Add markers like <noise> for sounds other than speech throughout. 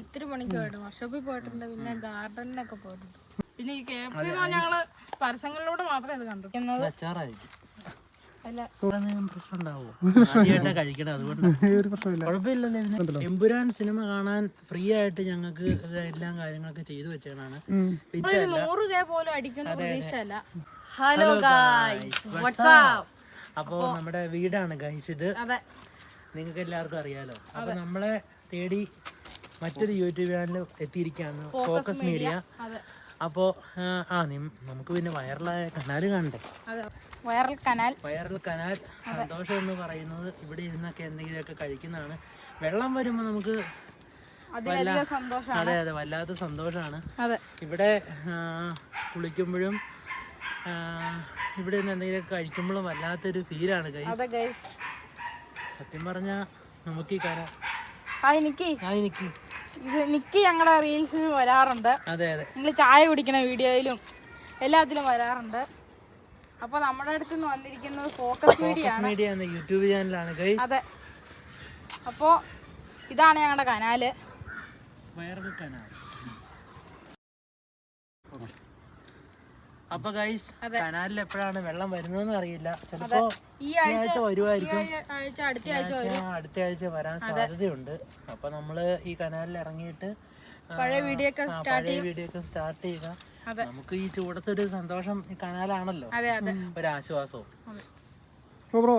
ഒത്തിരി പണിക്ക് പോയിട്ടുണ്ട്. വർക്ക്ഷോപ്പിൽ പോയിട്ടുണ്ട്. പിന്നെ ഗാർഡനിലൊക്കെ പോയിട്ടുണ്ട്. പിന്നെ ഈ കെ എഫ് സി ഞങ്ങൾ പരസ്യങ്ങളിലൂടെ മാത്രമേ ഇത് കണ്ടിരിക്കുന്നത് അച്ചാറായിരിക്കും. അല്ല. പ്രശ്നം ഉണ്ടാവോ <laughs> ആദ്യമായിട്ടാ കഴിക്കണം അതുകൊണ്ട്. <laughs> ഒരു പ്രശ്നമില്ല കുഴപ്പമില്ലല്ലോ ഇതിന്. എമ്പുരാൻ സിനിമ കാണാൻ ഫ്രീ ആയിട്ട് ഞങ്ങൾക്ക് എല്ലാ കാര്യങ്ങളൊക്കെ ചെയ്തു വെച്ചാണ് നൂറ് കെ പോലും അടിക്കുന്ന പ്രതീക്ഷയല്ല. ഹലോ അപ്പോ നമ്മുടെ വീടാണ് ഗൈസ് ഇത്. അതെ. നിങ്ങൾക്ക് എല്ലാവർക്കും അറിയാലോ. അപ്പൊ നമ്മളെ തേടി മറ്റൊരു യൂട്യൂബ് ചാനൽ എത്തിയിരിക്കുകയാണ് ഫോക്കസ് മീഡിയ അപ്പോൾ അപ്പോ ആ, നമുക്ക് പിന്നെ വൈറലായ കനാല് കാണണ്ടേ വൈറൽ കനാൽ. വൈറൽ കനാൽ സന്തോഷം എന്ന് പറയുന്നത് ഇവിടെ ഇരുന്നൊക്കെ എന്തെങ്കിലുമൊക്കെ കഴിക്കുന്നതാണ്. വെള്ളം വരുമ്പോൾ നമുക്ക് അതെ അതെ വല്ലാത്ത സന്തോഷമാണ്. ഇവിടെ കുളിക്കുമ്പോഴും ഇവിടെ നിന്ന് എന്തെങ്കിലുമൊക്കെ കഴിക്കുമ്പോഴും വല്ലാത്തൊരു ഫീലാണ് സത്യം പറഞ്ഞാൽ നമുക്ക് ഈ കര എനിക്ക്. ഇത് നിക്ക് ഞങ്ങളുടെ റീൽസിന് വരാറുണ്ട്. അതെ അതെ. നിങ്ങൾ ചായ കുടിക്കുന്ന വീഡിയോയിലും എല്ലാത്തിലും വരാറുണ്ട്. അപ്പൊ നമ്മുടെ അടുത്ത് നിന്ന് വന്നിരിക്കുന്നത് ഫോക്കസ് മീഡിയ ആണ്. മീഡിയ എന്ന യൂട്യൂബ് ചാനലാണ് ഗൈസ് അതെ. അപ്പോ ഇതാണ് ഞങ്ങളുടെ കനാല്. Viral canal. അപ്പൊ ഗൈസ് കനാലിൽ എപ്പോഴാണ് വെള്ളം വരുന്നതെന്ന് അറിയില്ല. ചിലപ്പോ ഈ ആഴ്ച വരുവായിരിക്കും. വരുമായിരിക്കും ആഴ്ച അടുത്ത ആഴ്ച ആഴ്ച അടുത്ത ആഴ്ച വരാൻ സാധ്യതയുണ്ട്. അപ്പൊ നമ്മൾ ഈ കനാലിൽ ഇറങ്ങിയിട്ട് പഴയ വീഡിയോ ഒക്കെ സ്റ്റാർട്ട് ചെയ്യുക. നമുക്ക് ഈ ചൂടത്തെ ഒരു സന്തോഷം ഈ കനാലാണല്ലോ. അതെ അതെ. ഒരാശ്വാസവും. ബ്രോ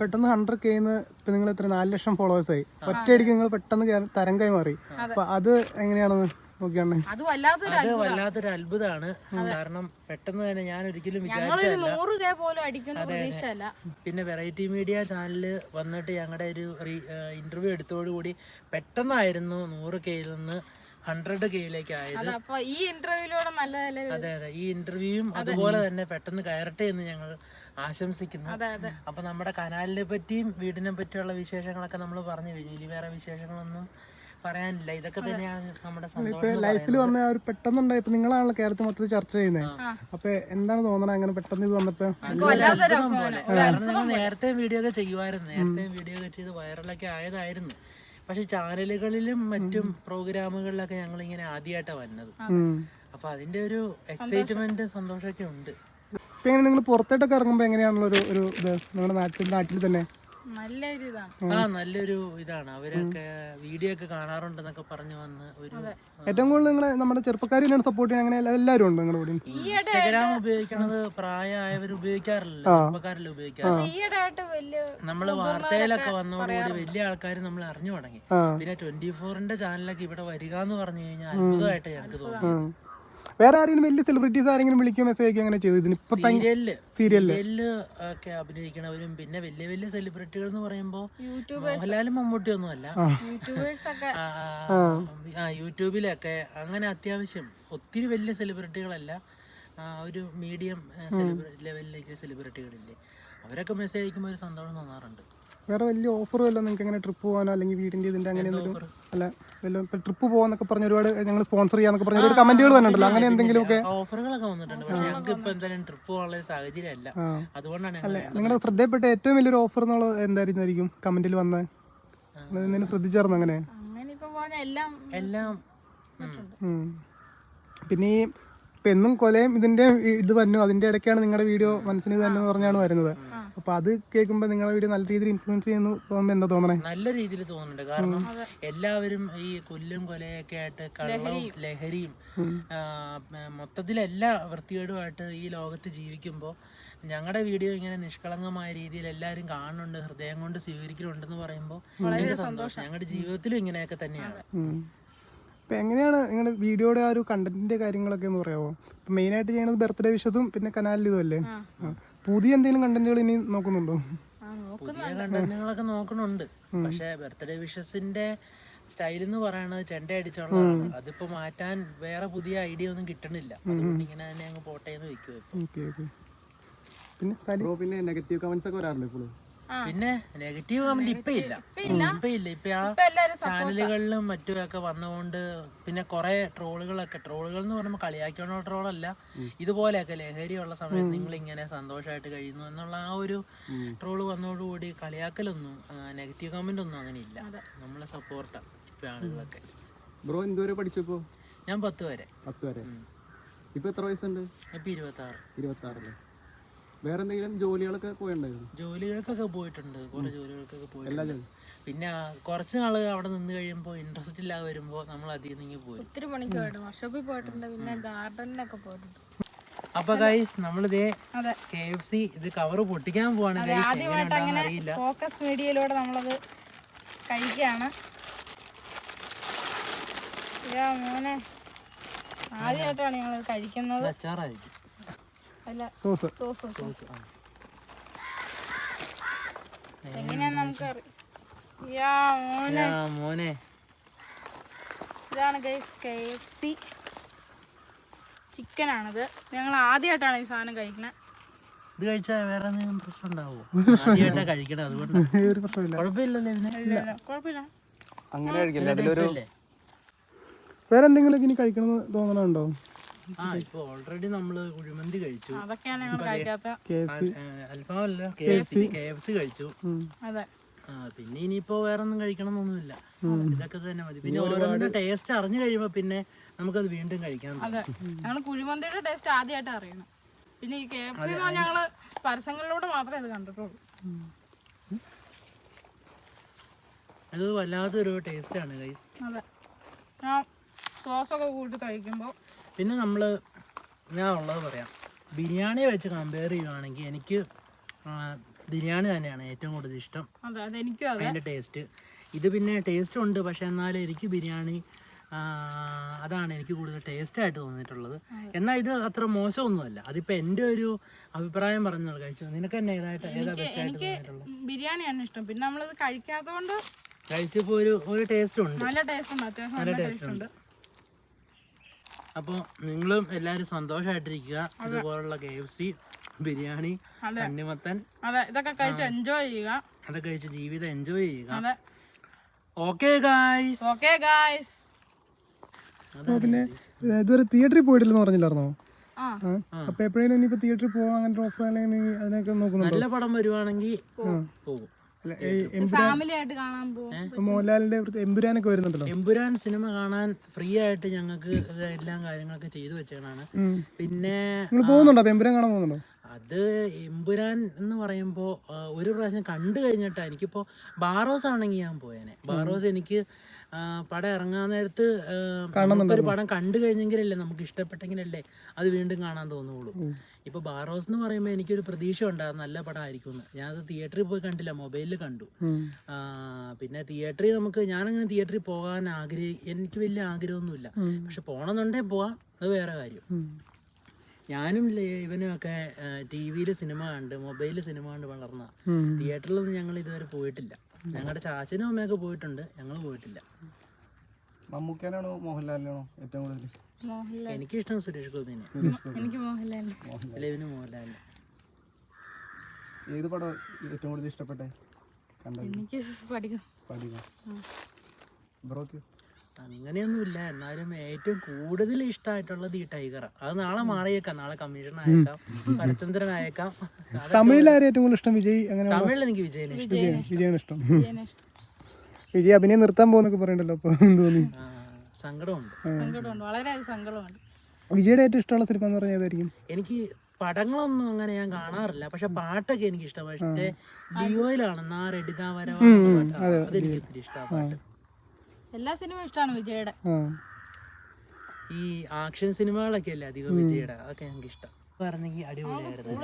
പെട്ടെന്ന് ഹൺഡ്രഡ് കെന്ന് ഇപ്പൊ നിങ്ങൾ എത്ര നാല് ലക്ഷം ഫോളോവേഴ്സ് ആയി. ഒറ്റയടിക്ക് നിങ്ങൾ പെട്ടെന്ന് തരം തരംഗമായി മാറി. അപ്പോൾ അത് എങ്ങനെയാണെന്ന്? അത് വല്ലാത്തൊരു അത് വല്ലാത്തൊരു അത്ഭുതമാണ് കാരണം പെട്ടെന്ന് തന്നെ ഞാൻ ഒരിക്കലും വിചാരിച്ചല്ല പിന്നെ വെറൈറ്റി മീഡിയ ചാനലിൽ വന്നിട്ട് ഞങ്ങളുടെ ഒരു ഇന്റർവ്യൂ എടുത്തോടുകൂടി പെട്ടെന്നായിരുന്നു നൂറ് കെയിൽ നിന്ന് ഹൺഡ്രഡ് കെയിലേക്ക് ആയത്. അത് ഈ ഇന്റർവ്യൂലൂടെ നല്ല അതെ അതെ. ഈ ഇന്റർവ്യൂവും അതുപോലെ തന്നെ പെട്ടെന്ന് കയറട്ടെ എന്ന് ഞങ്ങൾ ആശംസിക്കുന്നു. അതെ അതെ. അപ്പൊ നമ്മുടെ കനാലിനെ പറ്റിയും വീടിനെ പറ്റിയുള്ള വിശേഷങ്ങളൊക്കെ നമ്മൾ പറഞ്ഞു കഴിഞ്ഞു. ഇനി വേറെ വിശേഷങ്ങളൊന്നും പറയാനില്ല. ഇതൊക്കെ തന്നെയാണ് നമ്മുടെ സന്തോഷം ലൈഫിൽ വന്ന ഒരു പെട്ടെന്നുണ്ടായി ഇപ്പം നിങ്ങളാണല്ലോ കേരളത്തിൽ മൊത്തത്തിൽ ചർച്ച ചെയ്യുന്നത് അപ്പൊ എന്താണ് തോന്നണത് അങ്ങനെ പെട്ടെന്ന് ഇത് വന്നപ്പോ? നേരത്തെ വീഡിയോ ഒക്കെ ചെയ്യുമായിരുന്നു. നേരത്തെ വീഡിയോ ഒക്കെ ചെയ്ത് വൈറലൊക്കെ ആയതായിരുന്നു. പക്ഷെ ചാനലുകളിലും മറ്റും പ്രോഗ്രാമുകളിലൊക്കെ ഞങ്ങൾ ഇങ്ങനെ ആദ്യമായിട്ടാണ് വന്നത് അപ്പൊ അതിന്റെ ഒരു എക്സൈറ്റ്മെന്റ് സന്തോഷമൊക്കെ ഉണ്ട്. ഇപ്പൊ എങ്ങനെ നിങ്ങൾ പുറത്തോട്ടൊക്കെ ഇറങ്ങുമ്പോൾ എങ്ങനെയാണല്ലോ ഒരു ഒരു ഇത്? നിങ്ങളുടെ നാട്ടിൽ നാട്ടിൽ തന്നെ? നല്ലൊരു ഇതാണ് ആ നല്ലൊരു ഇതാണ്. അവരൊക്കെ വീഡിയോ ഒക്കെ കാണാറുണ്ടെന്നൊക്കെ പറഞ്ഞു വന്ന് ഒരു ഏറ്റവും കൂടുതൽ നിങ്ങളെ നമ്മുടെ ചെറുപ്പക്കാർ തന്നെയാണ് സപ്പോർട്ട് ചെയ്യാൻ അങ്ങനെ എല്ലാ- എല്ലാവരും ഉണ്ട് നിങ്ങളുടെ കൂടെ. ഇൻസ്റ്റഗ്രാം ഉപയോഗിക്കണത് പ്രായമായവർ ഉപയോഗിക്കാറില്ല. ചെറുപ്പക്കാരല്ല ഉപയോഗിക്കാറില്ല നമ്മൾ വാർത്തയിലൊക്കെ വന്നതോടുകൂടി വലിയ ആൾക്കാർ നമ്മൾ അറിഞ്ഞു തുടങ്ങി. പിന്നെ ട്വന്റി ഫോറിന്റെ ചാനലൊക്കെ ഇവിടെ വരിക എന്ന് പറഞ്ഞു കഴിഞ്ഞാൽ അത്ഭുതമായിട്ട് ഞങ്ങൾക്ക് തോന്നി. വേറെ ആരെങ്കിലും വലിയ സെലിബ്രിറ്റീസ് ആരെങ്കിലും വിളിക്കുക മെസ്സേജ് അയക്കുകയോ അങ്ങനെ ചെയ്തു? ഇതിന് ഇപ്പൊ സീരിയലിൽ. ഒക്കെ അഭിനയിക്കണവരും പിന്നെ വലിയ വലിയ സെലിബ്രിറ്റികൾ എന്ന് പറയുമ്പോൾ യൂട്യൂബ് മോഹൻലാലും മമ്മൂട്ടി ഒന്നും അല്ല. ഒക്കെ. ആ യൂട്യൂബിലൊക്കെ അങ്ങനെ അത്യാവശ്യം ഒത്തിരി വലിയ സെലിബ്രിറ്റികളല്ല ഒരു മീഡിയം ലെവലിലേക്ക് സെലിബ്രിറ്റികളില്ലേ അവരൊക്കെ മെസ്സേജ് അയക്കുമ്പോൾ ഒരു സന്തോഷം തോന്നാറുണ്ട്. വേറെ വലിയ ഓഫർ വല്ലതും നിങ്ങൾക്ക് എങ്ങനെ ട്രിപ്പ് പോകാനോ അല്ലെങ്കിൽ വീടിന്റെ ഇതിന്റെ അങ്ങനെ എന്തെങ്കിലും? അല്ല വല്ല ഇപ്പം ട്രിപ്പ് പോകാന്നൊക്കെ പറഞ്ഞ ഒരുപാട് ഞങ്ങൾ സ്പോൺസർ ചെയ്യാന്നൊക്കെ പറഞ്ഞ ഒരുപാട് കമന്റുകൾ വന്നിട്ടുണ്ടല്ലോ. അങ്ങനെ എന്തെങ്കിലും ഒക്കെ ഓഫറുകളൊക്കെ വന്നിട്ടുണ്ട്. പക്ഷെ ഞങ്ങൾക്ക് ഇപ്പൊ എന്തായാലും ട്രിപ്പ് പോകാനുള്ള സാഹചര്യമല്ല അതുകൊണ്ടാണ് ഞങ്ങൾ നിങ്ങളുടെ ശ്രദ്ധയപ്പെട്ട ഏറ്റവും വലിയൊരു ഓഫർ എന്നുള്ളത് എന്തായിരുന്നായിരിക്കും? കമന്റിൽ വന്ന്? എന്തെങ്കിലും ശ്രദ്ധിച്ചായിരുന്നു അങ്ങനെ? എല്ലാം എല്ലാം. പിന്നെ ഈ ഇപ്പം എന്നും കൊലയും ഇതിന്റെ ഇത് വന്നു. അതിന്റെ ഇടയ്ക്കാണ് നിങ്ങളുടെ വീഡിയോ മനസ്സിന് തന്നെ പറഞ്ഞാണ് വരുന്നത്. അപ്പൊ അത് കേൾക്കുമ്പോൾ നിങ്ങളെ വീഡിയോ നല്ല രീതിയിൽ ഇൻഫ്ലുവൻസ് ചെയ്യുന്നു തോന്നുമ്പോൾ എന്താ തോന്നണേ? നല്ല രീതിയിൽ തോന്നുന്നുണ്ട്. കാരണം എല്ലാവരും ഈ കൊല്ലും കൊലയൊക്കെ ആയിട്ട് കള്ളവും ലഹരിയും. മൊത്തത്തിലെല്ലാ വൃത്തികേടുമായിട്ട് ഈ ലോകത്ത് ജീവിക്കുമ്പോൾ ഞങ്ങളുടെ വീഡിയോ ഇങ്ങനെ നിഷ്കളങ്കമായ രീതിയിൽ എല്ലാവരും കാണുന്നുണ്ട് ഹൃദയം കൊണ്ട് സ്വീകരിക്കുന്നുണ്ടെന്ന് പറയുമ്പോൾ വളരെ സന്തോഷം. ഞങ്ങളുടെ ജീവിതത്തിലും ഇങ്ങനെയൊക്കെ തന്നെയാണ്. ഇപ്പൊ എങ്ങനെയാണ് നിങ്ങളുടെ വീഡിയോയുടെ ആ ഒരു കണ്ടന്റിന്റെ കാര്യങ്ങളൊക്കെ എന്ന് പറയാമോ ആയിട്ട് ചെയ്യുന്നത് ബർത്ത്ഡേ വിഷസും പിന്നെ കനാലിൽ ഇതും ആ. പുതിയ എന്തെങ്കിലും കണ്ടന്റുകൾ ഇനി നോക്കുന്നുണ്ടോ? പുതിയ കണ്ടന്റുകളൊക്കെ നോക്കണുണ്ട് പക്ഷെ ബർത്ത്ഡേ വിഷസിന്റെ സ്റ്റൈൽ എന്ന് പറയുന്നത് ചെണ്ട അടിച്ചോളാണ് അതിപ്പോ മാറ്റാൻ വേറെ പുതിയ ഐഡിയ ഒന്നും കിട്ടണില്ല. അതുകൊണ്ട് ഇങ്ങനെ തന്നെ അങ്ങ് പോട്ടെ എന്ന് വെക്കും ഇപ്പൊ. Okay okay. പിന്നെ പിന്നെ നെഗറ്റീവ് കമന്റ്സ് ഒക്കെ വരാറുണ്ട് ഇപ്പോഴും പിന്നെ നെഗറ്റീവ് കമന്റ് ഇപ്പൊ ഇല്ല. ഇപ്പൊ ഇല്ല. ഇപ്പൊ ആ ഇപ്പൊ ചാനലുകളിലും മറ്റുമൊക്കെ വന്നുകൊണ്ട് പിന്നെ കുറെ ട്രോളുകളൊക്കെ. ട്രോളുകൾ എന്ന് പറയുമ്പോൾ കളിയാക്കിയുള്ള ട്രോളല്ല. ഇതുപോലെയൊക്കെ ലഹരിയുള്ള സമയത്ത് നിങ്ങൾ ഇങ്ങനെ സന്തോഷമായിട്ട് കഴിയുന്നു എന്നുള്ള ആ ഒരു ട്രോൾ വന്നതോടുകൂടി കളിയാക്കലൊന്നും നെഗറ്റീവ് കമന്റ് ഒന്നും അങ്ങനെ ഇല്ല നമ്മളെ സപ്പോർട്ടാണ് ഇപ്പൊ ആളുകളൊക്കെ. ബ്രോ ഞാൻ പത്ത് വരെ. പത്ത് വരെ. ഇപ്പോൾ എത്ര വയസ്സുണ്ട്? ഇപ്പൊ ഇരുപത്തി ആറ് ഇരുപത്തി ആറല്ലേ വേറെ എന്തെങ്കിലും ജോലികളൊക്കെ പോയിട്ടുണ്ടായിരുന്നു ജോലികൾക്കൊക്കെ പോയിട്ടുണ്ട്. കുറെ ജോലികൾക്കൊക്കെ എല്ലാ പോയിട്ടുണ്ട് ജോലി പിന്നെ കുറച്ച് നാൾ അവിടെ നിന്ന് കഴിയുമ്പോൾ ഇൻട്രസ്റ്റ് ഇല്ലാതെ വരുമ്പോൾ നമ്മൾ അധികം നീങ്ങി പോയി ഒത്തിരി പണിക്ക് പോയിട്ടുണ്ട്. വർക്ക്ഷോപ്പിൽ പോയിട്ടുണ്ട്. പിന്നെ ഗാർഡനിലൊക്കെ പോയിട്ടുണ്ട്. അപ്പൊ ഗൈസ് നമ്മളിതേ അതെ. കെ എഫ് സി ഇത് കവർ പൊട്ടിക്കാൻ പോവാണ് അതെ ഗൈസ് ആദ്യമായിട്ട് എങ്ങനെയുണ്ടാവും അങ്ങനെ അറിയില്ല. ഫോക്കസ് മീഡിയയിലൂടെ നമ്മളത് കഴിക്കുകയാണ്. മോനെ. ആദ്യമായിട്ടാണ് ഞങ്ങൾ കഴിക്കുന്നത്. അച്ചാറായിരിക്കും. സോസ്. സോസ്. എങ്ങനെയാന്ന് നമുക്ക് മോനെ. ഇതാണ് ഗൈസ് കെ എഫ് സി ചിക്കനാണിത്. ഞങ്ങൾ ആദ്യമായിട്ടാണ് ഈ സാധനം കഴിക്കുന്നത് ഇത് കഴിച്ചാൽ വേറെ എന്തെങ്കിലും പ്രശ്നം ഉണ്ടാവുമോ? <laughs> ആദ്യമായിട്ടാ കഴിക്കണം അതുകൊണ്ട്. <laughs> ഒരു പ്രശ്നമില്ല. കുഴപ്പമില്ലല്ലോ ഇതിന്. കുഴപ്പമില്ല. അങ്ങനെ കഴിക്കില്ല. അതിലൊരു വേറെ എന്തെങ്കിലും ഇനി കഴിക്കണമെന്ന് തോന്നണുണ്ടോ? ആ ഇപ്പൊ ഓൾറെഡി നമ്മൾ കുഴിമന്തി കഴിച്ചു. അതൊക്കെയാണ് ഞങ്ങൾ കഴിക്കാത്ത. K K F C K F C കഴിച്ചു. അതെ. പിന്നെ ഇനിയിപ്പോ വേറെ ഒന്നും കഴിക്കണം എന്നൊന്നുമില്ല ഇതൊക്കെ തന്നെ മതി. പിന്നെ ഓരോന്നിന്റെ ടേസ്റ്റ് അറിഞ്ഞു കഴിയുമ്പോ പിന്നെ നമുക്കത് വീണ്ടും കഴിക്കാൻ അതെ. ഞങ്ങൾ കുഴിമന്തിയുടെ ടേസ്റ്റ് ആദ്യമായിട്ട് അറിയണം പിന്നെ ഈ കെ എഫ് സി ഞങ്ങൾ പരസ്യങ്ങളിലൂടെ മാത്രമേ ഇത് കണ്ടിട്ടുള്ളൂ. അത് വല്ലാത്തൊരു ടേസ്റ്റ് ആണ് ഗൈസ് അതെ. ഞാൻ സോസൊക്കെ കൂട്ടി കഴിക്കുമ്പോൾ പിന്നെ നമ്മൾ ഞാൻ ഉള്ളത് പറയാം. ബിരിയാണി വെച്ച് കമ്പയർ ചെയ്യുവാണെങ്കിൽ എനിക്ക് ബിരിയാണി തന്നെയാണ് ഏറ്റവും കൂടുതൽ ഇഷ്ടം. അതെ അതിന്റെ ടേസ്റ്റ് ഇത് പിന്നെ ടേസ്റ്റ് ഉണ്ട് പക്ഷെ എന്നാലും എനിക്ക് ബിരിയാണി അതാണ് എനിക്ക് കൂടുതൽ ടേസ്റ്റ് ആയിട്ട് തോന്നിയിട്ടുള്ളത്. എന്നാൽ ഇത് അത്ര മോശമൊന്നുമല്ല. അതിപ്പോൾ എന്റെ ഒരു അഭിപ്രായം പറഞ്ഞു കഴിച്ചു? നിനക്ക് തന്നെ ഏതായിട്ട് ഏതാ ബെസ്റ്റ് ആയിട്ട് എനിക്ക് തോന്നിയിട്ടുള്ളത്? ബിരിയാണിയാണ് ഇഷ്ടം. പിന്നെ നമ്മളത് കഴിക്കാത്തതുകൊണ്ട് കഴിച്ചപ്പോൾ ഒരു ഒരു ടേസ്റ്റ് ഉണ്ട്. നല്ല ടേസ്റ്റ് ഉണ്ട് അത്യാവശ്യം നല്ല ടേസ്റ്റ് ഉണ്ട്. അപ്പോൾ നിങ്ങളും എല്ലാരും സന്തോഷമായിട്ടിരിക്കുക ഇതുപോലുള്ള കെ എഫ് സി ബിരിയാണി കണ്ണിമത്തൻ. തണ്ണിമത്തൻ അതെ ഇതൊക്കെ കഴിച്ച് എൻജോയ് ചെയ്യുക. അതൊക്കെ കഴിച്ച് ജീവിതം എൻജോയ് ചെയ്യുക. അതെ. ഓക്കെ ഗായ്സ് ഓക്കെ ഗായ്സ് പിന്നെ ഇതുവരെ തിയേറ്ററിൽ പോയിട്ടില്ലെന്ന് പറഞ്ഞില്ലായിരുന്നോ? അപ്പൊ എപ്പോഴേലും ഇനിയിപ്പോ തിയേറ്ററിൽ പോവാൻ അങ്ങനെ ഓഫർ അല്ലെങ്കിൽ നീ അതിനൊക്കെ നോക്കുന്നുണ്ടോ? നല്ല പടം വരുവാണെങ്കിൽ പോകും അല്ല ഈ ഫാമിലി ആയിട്ട് കാണാൻ പോകും. ഇപ്പൊ മോഹൻലാലിന്റെ എമ്പുരാനൊക്കെ വരുന്നുണ്ടല്ലോ. എമ്പുരാൻ സിനിമ കാണാൻ ഫ്രീ ആയിട്ട് ഞങ്ങൾക്ക് എല്ലാ കാര്യങ്ങളൊക്കെ ചെയ്തു വെച്ചതാണ് പിന്നെ നിങ്ങൾ പോകുന്നുണ്ടോ? എമ്പുരാൻ കാണാൻ പോകുന്നുണ്ടോ? അത് എമ്പുരാൻ എന്ന് പറയുമ്പോൾ ഒരു പ്രാവശ്യം കണ്ടു കഴിഞ്ഞിട്ടാ. എനിക്കിപ്പോൾ ബാറോസ് ആണെങ്കിൽ ഞാൻ പോയേനെ. ബാറോസ് എനിക്ക് പടം ഇറങ്ങാൻ നേരത്ത് ഒരു പടം കണ്ടു കഴിഞ്ഞെങ്കിലല്ലേ നമുക്ക് ഇഷ്ടപ്പെട്ടെങ്കിലല്ലേ അത് വീണ്ടും കാണാൻ തോന്നുള്ളൂ. ഇപ്പൊ ബാറോസ് എന്ന് പറയുമ്പോൾ എനിക്കൊരു പ്രതീക്ഷ ഉണ്ടായിരുന്നു നല്ല പടം ആയിരിക്കും എന്ന് ഞാനത് തിയേറ്ററിൽ പോയി കണ്ടില്ല മൊബൈലിൽ കണ്ടു. പിന്നെ തിയേറ്ററിൽ നമുക്ക് ഞാനങ്ങനെ തിയേറ്ററിൽ പോകാൻ ആഗ്രഹി എനിക്ക് വലിയ ആഗ്രഹമൊന്നുമില്ല. പക്ഷെ പോകണമെന്നുണ്ടെങ്കിൽ പോവാം അത് വേറെ കാര്യം. ഞാനും ഇവനും ഒക്കെ ടി വിയിൽ സിനിമ കണ്ട് മൊബൈലിൽ സിനിമ കണ്ട് വളർന്ന. തിയേറ്ററിലൊന്നും ഞങ്ങൾ ഇതുവരെ പോയിട്ടില്ല. ഞങ്ങളുടെ ചാച്ചനും അമ്മയൊക്കെ പോയിട്ടുണ്ട്. ഞങ്ങൾ പോയിട്ടില്ല. മമ്മൂക്കാനാണോ മോഹൻലാലിനാണോ ഏറ്റവും കൂടുതൽ എനിക്ക് ഇഷ്ടം സുരേഷ് ഗോപിനെ. എനിക്ക് മോഹൻലാലിനെ. അല്ല ഇവന് മോഹൻലാലിനെ. ഏത് പടം ഏറ്റവും കൂടുതൽ ഇഷ്ടപ്പെട്ടെ? എനിക്ക് പഠിക്കും. പഠിക്കും. ബ്രോക്ക്? അങ്ങനെയൊന്നുമില്ല. എന്നാലും ഏറ്റവും കൂടുതൽ ഇഷ്ടമായിട്ടുള്ളത് ഈ ടൈഗർ അത് നാളെ മാറിയേക്കാം. നാളെ കമ്മീഷൻ ആയേക്കാം. പരചന്ദ്രൻ ആയേക്കാം. തമിഴിൽ ആരേറ്റവും ഏറ്റവും കൂടുതൽ ഇഷ്ടം? വിജയ് അങ്ങനെ തമിഴിൽ എനിക്ക് വിജയനെ ഇഷ്ടം. വിജയ് വിജയാണ് ഇഷ്ടം. വിജയനെ ഇഷ്ടം. വിജയ് അഭിനയം നിർത്താൻ പോകുന്നൊക്കെ പറയണ്ടല്ലോ അപ്പൊ? തോന്നി? സങ്കടമുണ്ട്. സങ്കടമുണ്ട്. വളരെ സങ്കടമുണ്ട്. വിജയുടെ ഏറ്റവും ഇഷ്ടമുള്ള സിനിമ എന്ന് പറഞ്ഞാൽ ഏതായിരിക്കും? എനിക്ക് പടങ്ങളൊന്നും അങ്ങനെ ഞാൻ കാണാറില്ല. പക്ഷെ പാട്ടൊക്കെ എനിക്ക് ഇഷ്ടമാണ്. പക്ഷേ ലിയോയിലാണ് നാ റെഡിതാ വര അതെനിക്ക് ഒത്തിരി ഇഷ്ടമാണ് പാട്ട്. എല്ലാ സിനിമയും ഇഷ്ടമാണ് വിജയുടെ. ഈ ആക്ഷൻ സിനിമകളൊക്കെ അല്ലേ അധികം വിജയുടെ? അതൊക്കെ ഞങ്ങൾക്ക് ഇഷ്ടം. പറഞ്ഞെങ്കിൽ അടിപൊളിയായിരുന്നു.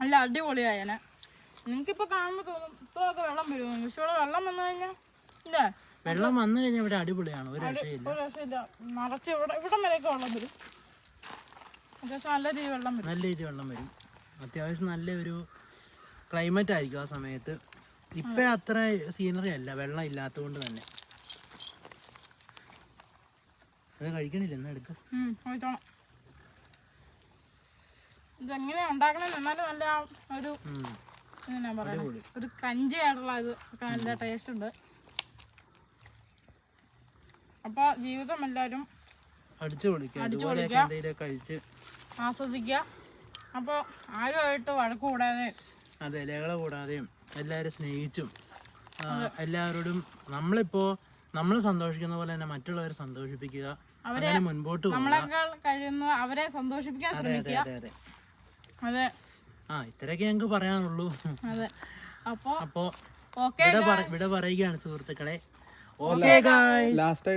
നല്ല അടിപൊളിയായനെ നിങ്ങൾക്കിപ്പോ കാണുമ്പോൾ തോന്നും ഇത്രയൊക്കെ വെള്ളം വരുമോ? പക്ഷെ ഇവിടെ വെള്ളം വന്നു കഴിഞ്ഞാൽ ഇല്ലേ വെള്ളം വന്നു കഴിഞ്ഞാൽ ഇവിടെ അടിപൊളിയാണ്. ഒരു രക്ഷയില്ല. ഒരു രക്ഷയില്ല. നിറച്ച് ഇവിടെ ഇവിടം വരെയൊക്കെ വെള്ളം വരും. അത്യാവശ്യം നല്ല രീതി വെള്ളം വരും. നല്ല രീതി വെള്ളം വരും. അത്യാവശ്യം നല്ല ഒരു ക്ലൈമറ്റ് ആയിരിക്കും ആ സമയത്ത്. ഇപ്പം അത്ര സീനറി അല്ല. വെള്ളം ഇല്ലാത്തതുകൊണ്ട് തന്നെ. അത് കഴിക്കണില്ല. എന്നാ എടുക്ക. ആസ്വദിക്കൂടാതെയും എന്നാലും നല്ല ഒരു എന്നാ ഒരു ക്രഞ്ചി ആയിട്ടുള്ള ഇത് നല്ല ടേസ്റ്റ് ഉണ്ട്. അപ്പോൾ ജീവിതം എല്ലാവരും അടിച്ചു പൊളിക്കുക കഴിച്ച്. ആസ്വദിക്കുക അപ്പോൾ ആരുമായിട്ട് വഴക്ക് കൂടാതെ അത് ഇലകളെ കൂടാതെയും. എല്ലാവരും സ്നേഹിച്ചും എല്ലാവരോടും നമ്മളിപ്പോ നമ്മൾ സന്തോഷിക്കുന്ന പോലെ തന്നെ മറ്റുള്ളവരെ സന്തോഷിപ്പിക്കുക അവരെ മുൻപോട്ട് പോകുക നമ്മളെക്കാൾ കഴിയുന്ന അവരെ സന്തോഷിപ്പിക്കാൻ ശ്രമിക്കുക. അതെ അതെ. അതെ. ആ ഇത്രയൊക്കെ ഞങ്ങൾക്ക് പറയാനുള്ളൂ. അതെ. അപ്പൊ അപ്പോ ഓക്കെ ഇവിടെ പറയുകയാണ് സുഹൃത്തുക്കളെ. Okay last